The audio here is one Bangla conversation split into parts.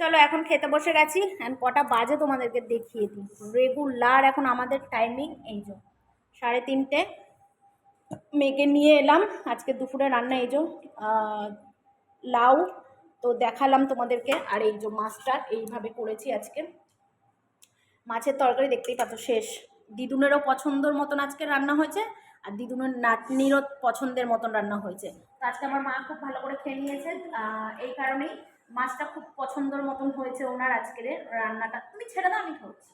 চলো এখন খেতে বসে গেছি অ্যান্ড কটা বাজে তোমাদেরকে দেখিয়ে দিই। রেগুলার এখন আমাদের টাইমিং এই যে সাড়ে তিনটে। মেয়েকে নিয়ে এলাম, আজকে দুপুরে রান্না এই যে লাউ। তো দেখালাম তোমাদেরকে, আর এই যে মাছটা এইভাবে করেছি আজকে। মাছের তরকারি দেখতেই পাচ্ছ, শেষ। দিদুনেরও পছন্দর মতন আজকে রান্না হয়েছে, আর দিদুনের নাতনিরও পছন্দের মতন রান্না হয়েছে। তো আজকে আমার মা খুব ভালো করে খেয়ে নিয়েছে এই কারণেই। মাছটা খুব পছন্দর মতন হয়েছে ওনার আজকের রান্নাটা। তুমি ছেড়ে দাও, আমি খাচ্ছি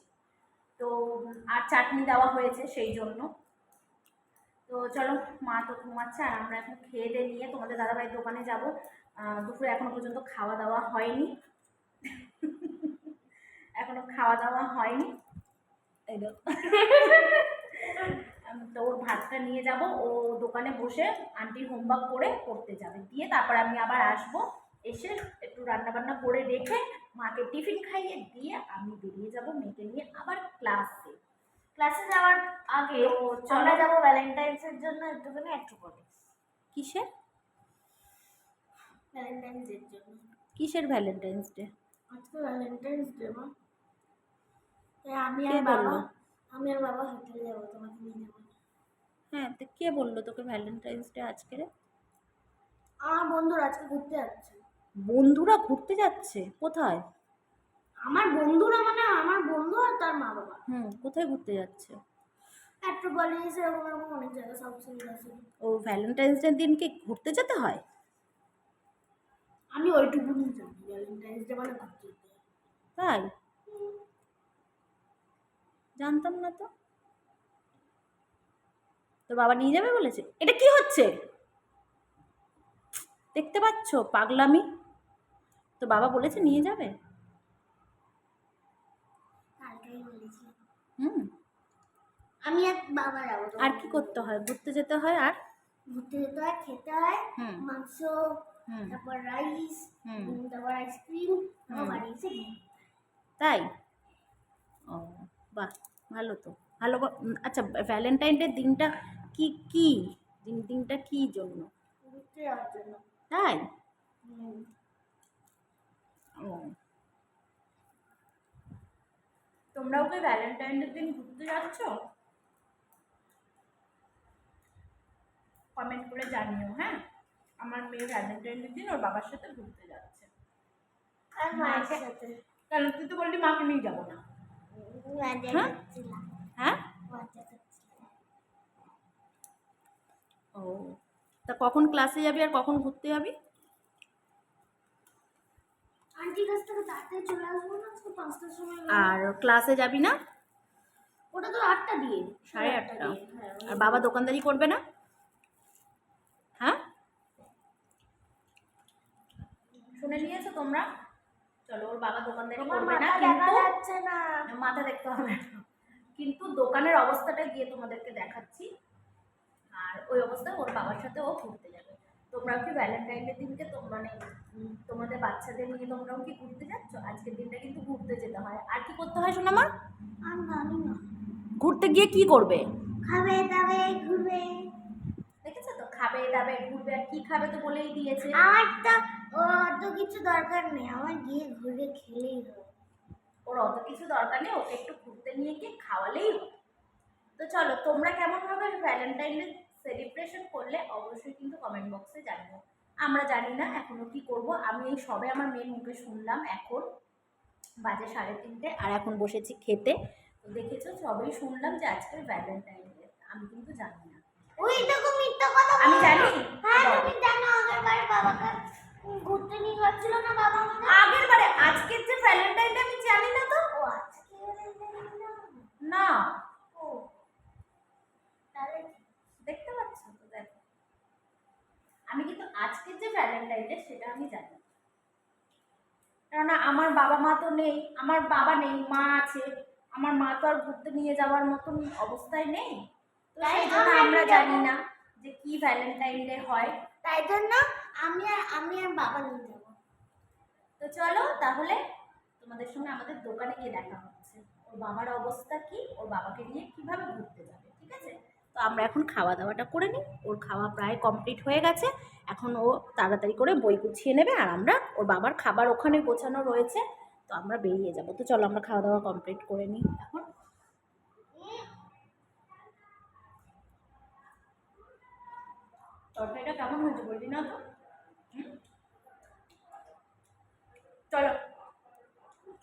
তো, আর চাটনি দেওয়া হয়েছে সেই জন্য। তো চলো, মা তো ঘুমাচ্ছে আর আমরা এখন খেয়ে দিয়ে নিয়ে তোমাদের দাদাভাইয়ের দোকানে যাব। দুপুরে এখনও পর্যন্ত খাওয়া দাওয়া হয়নি। এখনও খাওয়া দাওয়া হয়নি। এই তো ওর ভাতটা নিয়ে যাব। ও দোকানে বসে আন্টির হোমওয়ার্ক করে করতে যাবে। দিয়ে তারপর আমি আবার আসব। এসে একটু রান্না বান্না করে রেখে মাকে টিফিন খাইয়ে দিয়ে আমি বেরিয়ে যাব মেয়েকে নিয়ে আবার ক্লাসে ক্লাসে যাওয়ার আগে চলো। যাব ভ্যালেন্টাইন্সের জন্য একটুখানি একটু করে কিসের? ভ্যালেন্টাইন্স ডের জন্য। কিসের ভ্যালেন্টাইন্স ডে আজকে ভ্যালেন্টাইন্স ডে মা। আমি আর বাবা আমি আর বাবা হোটেলে যাব তোমাকে নিয়ে যাব। হ্যাঁ তো কে বলল তোকে ভ্যালেন্টাইন্স ডে আজকে রে? আমার বন্ধুরা আজকে ঘুরতে যাচ্ছে। বন্ধুরা ঘুরতে যাচ্ছে কোথায়? আমার বন্ধুরা মানে আমার বন্ধু আর তার মা বাবা হুম কোথায় ঘুরতে যাচ্ছে? মেট্রোপলিস এরকম এরকম অনেক জায়গা সব সুবিধা আছে ও ভ্যালেন্টাইন্স ডে দিনকে ঘুরতে যেতে হয়? আমি ওইটুকুনি জানি ভ্যালেন্টাইন্স ডে মানে ঘুরতে যেতে হয়। তাই? জানতাম না তো। তো বাবা নিয়ে যাবে বলেছে? এটা কি হচ্ছে? দেখতে পাচ্ছ পাগলামি? বাবা বলেছে নিয়ে যাবে? বলেছি। হুম। আমি আর বাবা যাব আর কি করতে হয়? ঘুরতে যেতে হয় আর? ঘুরতে যেতে হয় খেতে হয় মাংস তারপর রাইস হুম। তারপর আইসক্রিম বাড়ি এসে তাই? ও বাহ ভালো তো। ভালো আচ্ছা ভ্যালেন্টাইন ডে দিনটা কি কি? দিন দিনটা কি জন্য? ঘুরতে যাওয়ার জন্য। তাই হুম। ও তোমরাও কি ভ্যালেন্টাইনের দিন ঘুরতে যাচ্ছ? কমেন্ট করে জানিও হ্যাঁ? আমার মেয়ে ভ্যালেন্টাইনের দিন ওর বাবার সাথে ঘুরতে যাচ্ছে। আর মায়ের সাথে? কেন? তুই তো বললি মাকে নিয়ে যাব না। হ্যাঁ? হ্যাঁ? ও তা কখন ক্লাসে যাবি আর কখন ঘুরতে যাবি আন্টির কাছ থেকে তাড়াতাড়ি চলে আসব না আজকে পাঁচটার সময় আর ক্লাসে যাবি না? ওটা তো আটটা দিয়ে। সাড়ে আটটা। হ্যাঁ, আর বাবা দোকানদারি করবে না? হ্যাঁ? শুনে নিয়েছো তোমরা? চলো ওর বাবা দোকানদারি করবে না মাথা কিন্তু মাথা দেখতে হবে। কিন্তু দোকানের অবস্থাটা গিয়ে তোমাদেরকে দেখাচ্ছি। আর ওই অবস্থায় ওর বাবার সাথে ও ঘুরতে যাবে। তোমরাও কি ভ্যালেন্টাইনের দিনকে তো মানে তোমাদের বাচ্চাদের নিয়ে তোমরাও কি ঘুরতে যাচ্ছ? আজকের দিনটা কিন্তু ঘুরতে যেতে হয়। আর কি করতে হয় শোনা আমার আমি জানি না। ঘুরতে গিয়ে কি করবে? খাবে দাবে ঘুরবে। দেখেছ তো? খাবে দাবে ঘুরবে। আর কি খাবে তো বলেই দিয়েছে। আমার তো ও অত কিছু দরকার নেই। আমার গিয়ে ঘুরে খেলেই হবে। ওর অত কিছু দরকার নেই। ওকে একটু ঘুরতে নিয়ে গিয়ে খাওয়ালেই হবে। তো চলো তোমরা কেমন কেমনভাবে ভ্যালেন্টাইন সেলিব্রেশন করলে অবশ্যই কিন্তু কমেন্ট বক্সে জানিও। আমরা জানি না এখনও কি করব। আমি এই সবে আমার মেয়ের মুখে শুনলাম এখন বাজে সাড়ে তিনটে আর এখন বসেছি খেতে। তো দেখেছ সবেই শুনলাম যে আজকের ভ্যালেন্টাইন ডে আমি কিন্তু জানি না। ওই দেখো মিথ্যা কথা আমি জানি? হ্যাঁ। তুমি জানো আগের বারে বাবাকে ঘুরতে নিয়ে যাচ্ছিল না বাবা আগের বারে? আজকের যে ভ্যালেন্টাইন ডে আমি জানি না তো। ও আজকে না? না ও তাহলে দেখতে পাচ্ছ তো দেখো আমি কিন্তু আজকের যে ভ্যালেন্টাইন ডে সেটা আমি জানি। কেননা আমার বাবা মা তো নেই আমার বাবা নেই মা আছে আমার মা তো আর ঘুরতে নিয়ে যাওয়ার মতন অবস্থায় নেই। তো সেই জন্য আমরা জানি না। যে কি ভ্যালেন্টাইন ডে হয়। তাই জন্য আমি আর আমি আর বাবা নিয়ে যাব। তো চলো তাহলে তোমাদের সঙ্গে আমাদের দোকানে গিয়ে দেখা হচ্ছে। ওর বাবার অবস্থা কি? ওর বাবাকে নিয়ে কীভাবে ঘুরতে যাবে? ঠিক আছে? তো আমরা এখন খাওয়া দাওয়াটা করে নিই। ওর খাওয়া প্রায় কমপ্লিট হয়ে গেছে। এখন ও তাড়াতাড়ি করে বই গুছিয়ে নেবে আর আমরা ওর বাবার খাবার ওখানে গোছানো রয়েছে, তো আমরা বেরিয়ে যাব। তো চলো আমরা খাওয়া দাওয়া কমপ্লিট করে নিই এখন। তরকারিটা কেমন হয়েছে বলবি না তো?